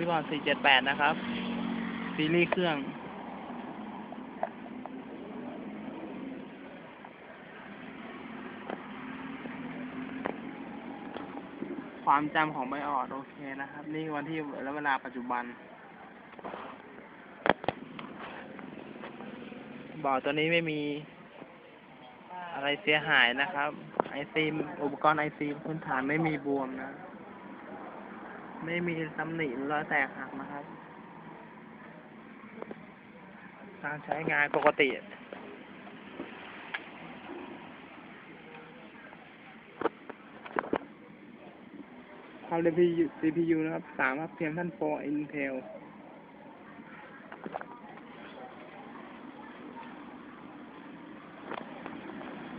รีบอร์ด478 นะครับ ซีรีส์เครื่อง ความจำของไบออดโอเคนะครับ นี่วันที่และเวลาปัจจุบัน บอร์ดตัวนี้ไม่มีอะไรเสียหายนะครับ ไอซีอุปกรณ์ไอซีพื้นฐานไม่มีบวมนะ ไม่มีตำหนิรอยแตกหักนะครับ การใช้งานปกติความเร็ว CPU นะครับสามครับเพียงท่านโฟ Intel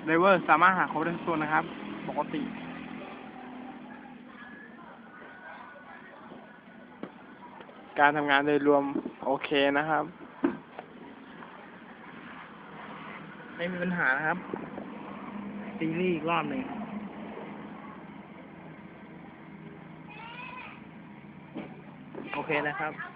เลเวอร์สามารถหาโครบได้ทุกตัวนะครับ ปกติ การทำงานโดยรวมโอเคนะครับ ไม่มีปัญหานะครับ ซีรีส์อีกรอบหนึ่งโอเคนะครับ